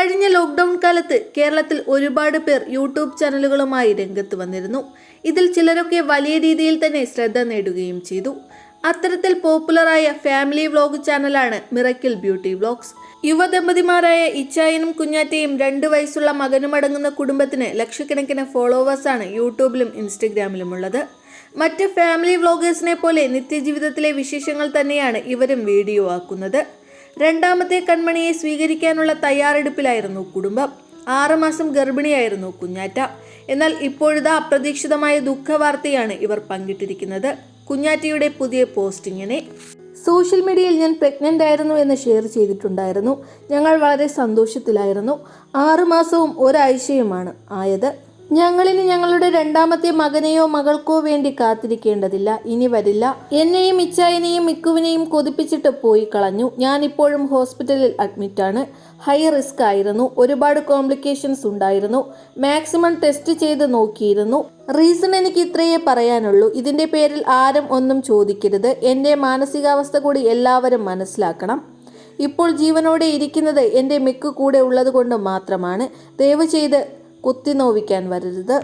കഴിഞ്ഞ ലോക്ക്ഡൗൺ കാലത്ത് കേരളത്തിൽ ഒരുപാട് പേർ യൂട്യൂബ് ചാനലുകളുമായി രംഗത്ത് വന്നിരുന്നു. ഇതിൽ ചിലരൊക്കെ വലിയ രീതിയിൽ തന്നെ ശ്രദ്ധ നേടുകയും ചെയ്തു. അത്തരത്തിൽ പോപ്പുലറായ ഫാമിലി വ്ലോഗ് ചാനലാണ് മിറക്കിൾ ബ്യൂട്ടി വ്ലോഗ്സ്. യുവദമ്പതിമാരായ ഇച്ചായനും കുഞ്ഞാറ്റയും രണ്ട് വയസ്സുള്ള മകനും അടങ്ങുന്ന കുടുംബത്തിന് ലക്ഷക്കണക്കിന് ഫോളോവേഴ്സാണ് യൂട്യൂബിലും ഇൻസ്റ്റഗ്രാമിലും ഉള്ളത്. മറ്റ് ഫാമിലി വ്ലോഗേഴ്സിനെ പോലെ നിത്യജീവിതത്തിലെ വിശേഷങ്ങൾ തന്നെയാണ് ഇവരും വീഡിയോ ആക്കുന്നത്. രണ്ടാമത്തെ കൺമണിയെ സ്വീകരിക്കാനുള്ള തയ്യാറെടുപ്പിലായിരുന്നു കുടുംബം. ആറുമാസം ഗർഭിണിയായിരുന്നു കുഞ്ഞാറ്റ. എന്നാൽ ഇപ്പോഴത്തെ അപ്രതീക്ഷിതമായ ദുഃഖവാർത്തയാണ് ഇവർ പങ്കിട്ടിരിക്കുന്നത്. കുഞ്ഞാറ്റയുടെ പുതിയ പോസ്റ്റിങ്ങിനെ. സോഷ്യൽ മീഡിയയിൽ ഞാൻ പ്രഗ്നന്റ് ആയിരുന്നു എന്ന് ഷെയർ ചെയ്തിട്ടുണ്ടായിരുന്നു. ഞങ്ങൾ വളരെ സന്തോഷത്തിലായിരുന്നു. ആറുമാസവും ഒരാഴ്ചയുമാണ് ആയത്. ഞങ്ങളിനി ഞങ്ങളുടെ രണ്ടാമത്തെ മകനെയോ മകൾക്കോ വേണ്ടി കാത്തിരിക്കേണ്ടതില്ല. ഇനി വരില്ല. എന്നെയും ഇച്ചായനെയും മിക്കുവിനെയും കൊതിപ്പിച്ചിട്ട് പോയി കളഞ്ഞു. ഞാൻ ഇപ്പോഴും ഹോസ്പിറ്റലിൽ അഡ്മിറ്റാണ്. ഹൈ റിസ്ക് ആയിരുന്നു. ഒരുപാട് കോംപ്ലിക്കേഷൻസ് ഉണ്ടായിരുന്നു. മാക്സിമം ടെസ്റ്റ് ചെയ്ത് നോക്കിയിരുന്നു. റീസൺ എനിക്ക് ഇത്രയേ പറയാനുള്ളൂ. ഇതിന്റെ പേരിൽ ആരും ഒന്നും ചോദിക്കരുത്. എന്റെ മാനസികാവസ്ഥ കൂടി എല്ലാവരും മനസ്സിലാക്കണം. ഇപ്പോൾ ജീവനോടെ ഇരിക്കുന്നത് എന്റെ മിക്ക് കൂടെ ഉള്ളത് കൊണ്ട് മാത്രമാണ്. ദയവ് ചെയ്ത് കുത്തി നോവിക്കാൻ വരരുത്.